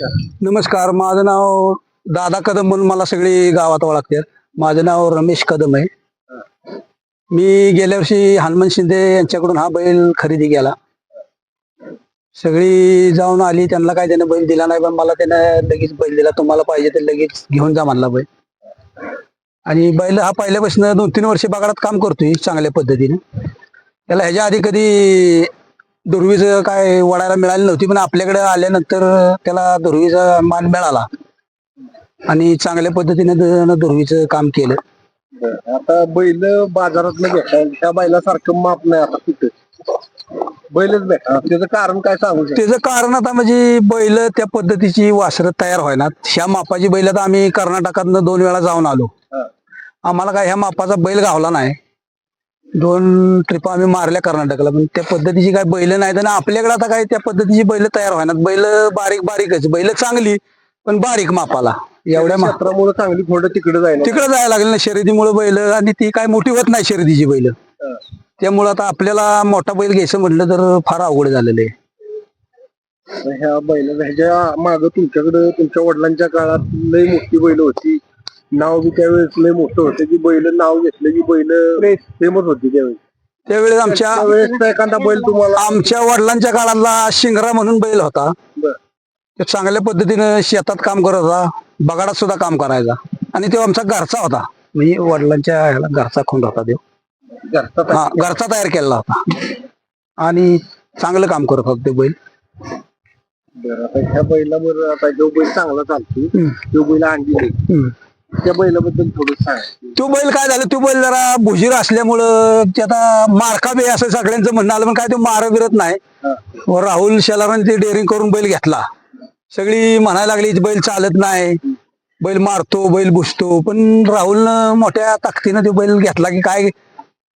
नमस्कार नमस्कार माझं नाव दादा कदम म्हणून मला सगळी गावात ओळखते. माझं नाव रमेश कदम आहे. मी गेल्या वर्षी हनुमान शिंदे यांच्याकडून हा बैल खरेदी केला. सगळी जाऊन आली त्यांना काय त्याने बैल दिला नाही पण मला त्याने लगेच बैल दिला. तुम्हाला पाहिजे ते लगेच घेऊन जा म्हणला बैल. आणि बैल हा पहिल्यापासून दोन तीन वर्ष बागाडात काम करतोय चांगल्या पद्धतीने. त्याला ह्याच्या आधी कधी दुर्वीचं काय वडायला मिळाली नव्हती पण आपल्याकडे आल्यानंतर त्याला दुर्वीचा मान मिळाला. आणि चांगल्या पद्धतीने दुर्वीचं काम केलं. बरं. आता बैल बाजारात भेटा त्या बैलासारखं माप नाही आता कुठं. बैलच भेटा त्याचं कारण काय सांगू शकतो? त्याचं कारण आता म्हणजे बैल त्या पद्धतीची वासरं तयार व्हायनात ह्या मापाची बैल आता आम्ही कर्नाटकातनं दोन वेळा जाऊन आलो. आम्हाला काय ह्या मापाचा बैल गावला नाही. दोन ट्रिप आम्ही मारल्या कर्नाटकला पण त्या पद्धतीची काय बैल नाही तर आपल्याकडे आता काय त्या पद्धतीची बैल तयार व्हायनात. बैल बारीक बारीकच बैल चांगली पण बारीक मापाला. एवढ्या मा क्षेत्रामुळे चांगली थोडं तिकडे जायला तिकडे जायला लागलं ना शर्यतीमुळे बैल आणि ती काय मोठी होत नाही शर्यतीची बैल. त्यामुळे आता आपल्याला मोठा बैल घ्यायचं म्हटलं तर फार अवघड झालेलं आहे. ह्या बैल ह्याच्या माग तुमच्याकडे तुमच्या वडिलांच्या काळात लय मोठी बैल होती. नाव बी त्यावेळेस लय मोठं होतं. की बैल नाव घेतलं की बैल फेमस होती त्यावेळेस. त्यावेळेस आमच्या त्यावेळेस एखादा बैल तुम्हाला आमच्या वडिलांच्या काळातला शिंगरा म्हणून बैल होता. बरं. तो चांगल्या पद्धतीनं शेतात काम करत होता. बगाडात सुद्धा काम करायचा. आणि तो आमचा घरचा होता. म्हणजे वडिलांच्या ह्याला घरचा खोंड होता तो. घरचा हा घरचा तयार केलेला होता. आणि चांगलं काम करत होता ते बैल. बरं आता ह्या बैलावर आता जो बैल चांगला चालतो हम्म. तो बैल अंडी. हम्म. त्या बैलाबद्दल थोडं सांग. तो बैल काय झालं? तो बैल जरा भुजीर असल्यामुळं ते आता मारका बे असं सगळ्यांचं म्हणणं आलं पण काय तो मार बिरत नाही. व राहुल शेलारांनी ते डेअरिंग करून बैल घेतला. सगळी म्हणायला लागली बैल चालत नाही. बैल मारतो बैल बुसतो. पण राहुलनं मोठ्या ताकदीनं तो बैल घेतला की काय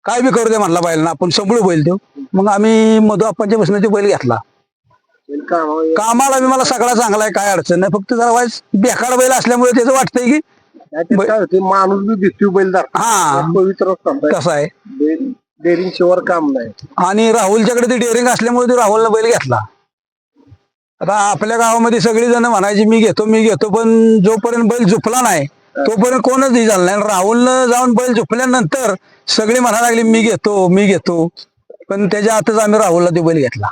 काय बी करू दे म्हणला बैलना. आपण संभळू बैल तो मग आम्ही मधु आपणच्या बसनं तो बैल घेतला. बैल कामाला बी मला सगळा चांगला आहे काय अडचण नाही. फक्त जरा वाईस बेकार बैल असल्यामुळे त्याचं वाटतंय की नाही ते काय होते माणूस बी दिसतो बैल दाखवतो. हा. पवित्र कसं आहे? डेअरिंग शिवार काम नाही. आणि राहुलच्याकडे ती डेअरिंग असल्यामुळे ते राहुलनं बैल घेतला. आता आपल्या गावामध्ये सगळी जण म्हणायची मी घेतो मी घेतो पण जोपर्यंत बैल झुपला नाही तोपर्यंत कोणच हे झालं नाही. आणि राहुलनं जाऊन बैल झुपल्यानंतर सगळी म्हणायला लागली मी घेतो मी घेतो. पण त्याच्या आतच आम्ही राहुलला ते बैल घेतला.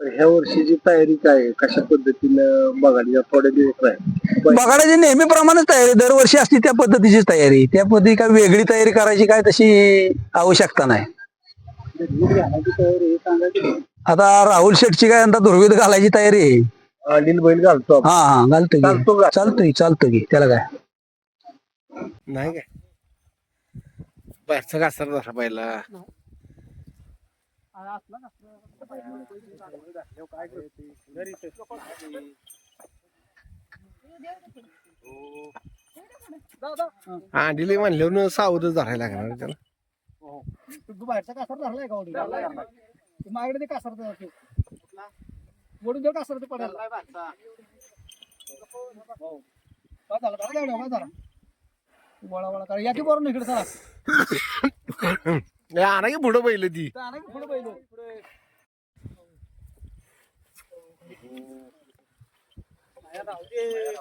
ह्या वर्षीची तयारी काय? कशा पद्धतीनं बघायला थोडे दिवस आहे बघाडाची नेहमीप्रमाणेच तयारी दरवर्षी असते त्या पद्धतीची तयारी. त्या पद्धती काय वेगळी तयारी करायची काय तशी आवश्यकता नाही. आता राहुल शेटची काय यंदा दुर्विध घालायची तयारी आहे. अनिल बैल घालतो आपण. हा हा घालतो की. चालतो का? चालतोय चालतो की. त्याला काय? नाही काय? बाहेरचा घासर पहिला अंडीले म्हणल्यावर सावधच धरायला लागणार त्याला तू बाहेरचा कासर धरलाय का? तू माझ्याकडे ते कासर. वडून देऊ कासर ते पडायला हो. झालं? झालं? वळा वळा करा. या की बरोबर इकडे चला आणा की पुढं पहिलं ती. तर आणा की पुढे बैल. पुढे. ए,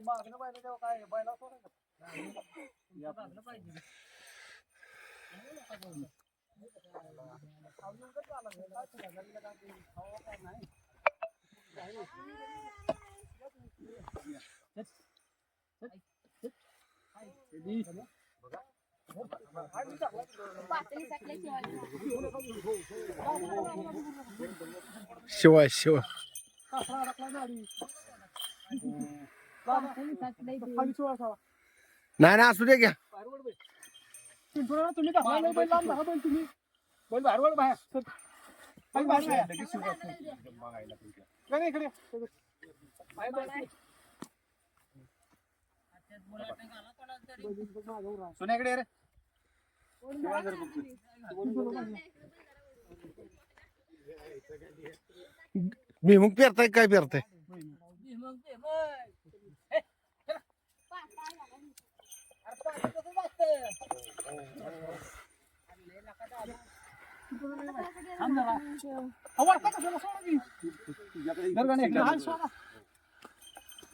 मागणं पाहिजे तेव्हा काय बैला सोडायचं. मागणं पाहिजे. काय नाही? शिवाय शिवाय नाही असू दे घ्या बाहेर तुम्ही नाही लांब तुम्ही. बैल बाहेर बाहेर. नाही, इकडे ये. रे भुईमुग पेरताय काय पेरताय? तुझ्याकडे